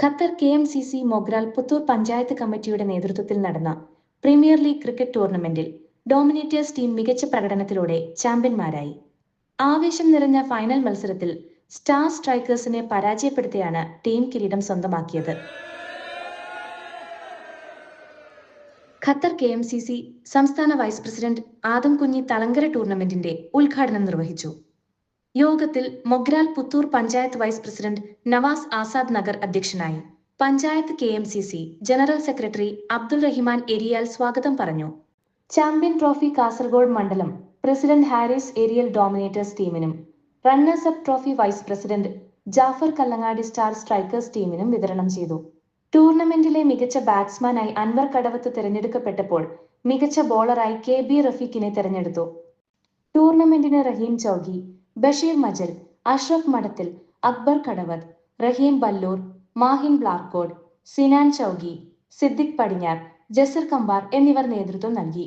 Qatar K M C C Mogral Puthur panchayat കമ്മിറ്റിയുടെ നേതൃത്വത്തിൽ നടന്ന പ്രീമിയർ ലീഗ് ക്രിക്കറ്റ് ടൂർണമെന്റിൽ ഡോമിനേറ്റേഴ്സ് ടീം മികച്ച പ്രകടനത്തിലൂടെ ചാമ്പ്യന്മാരായി. ആവേശം നിറഞ്ഞ ഫൈനൽ മത്സരത്തിൽ സ്റ്റാർ സ്ട്രൈക്കേഴ്സിനെ പരാജയപ്പെടുത്തിയാണ് ടീം കിരീടം സ്വന്തമാക്കിയത്. Qatar K M C C സംസ്ഥാന വൈസ് പ്രസിഡന്റ് ആദം കുഞ്ഞി തളങ്കര ടൂർണമെന്റിന്റെ ഉദ്ഘാടനം നിർവഹിച്ചു. യോഗത്തിൽ മൊഗ്രാൽ പുത്തൂർ പഞ്ചായത്ത് വൈസ് പ്രസിഡന്റ് നവാസ് ആസാദ് നഗർ അധ്യക്ഷനായി. Panchayat K M C C general secretary Abdul Rahiman Eriyal സ്വാഗതം പറഞ്ഞു. ചാമ്പ്യൻ ട്രോഫി കാസർഗോഡ് മണ്ഡലം പ്രസിഡന്റ് ഹാരിസ് ഏരിയൽ ഡോമിനേറ്റേഴ്സ് ടീമിനും runners up trophy vice president Jafar Kallangadi star strikers ടീമിനും വിതരണം ചെയ്തു. ടൂർണമെന്റിലെ മികച്ച ബാറ്റ്സ്മാനായി അൻവർ കടവത്ത് തിരഞ്ഞെടുക്കപ്പെട്ടപ്പോൾ മികച്ച ബോളറായി കെ ബി റഫീഖിനെ തിരഞ്ഞെടുത്തു. ടൂർണമെന്റിന് റഹീം ചൌഗി ബഷീർ മജൽ അഷ്റഫ് മഠത്തിൽ അക്ബർ കടവത്ത് റഹീം ബല്ലൂർ മാഹിൻ ബ്ലാർക്കോഡ് സിനാൻ ചൌഗി സിദ്ദിഖ് പടിഞ്ഞാർ ജസർ കമ്പാർ എന്നിവർ നേതൃത്വം നൽകി.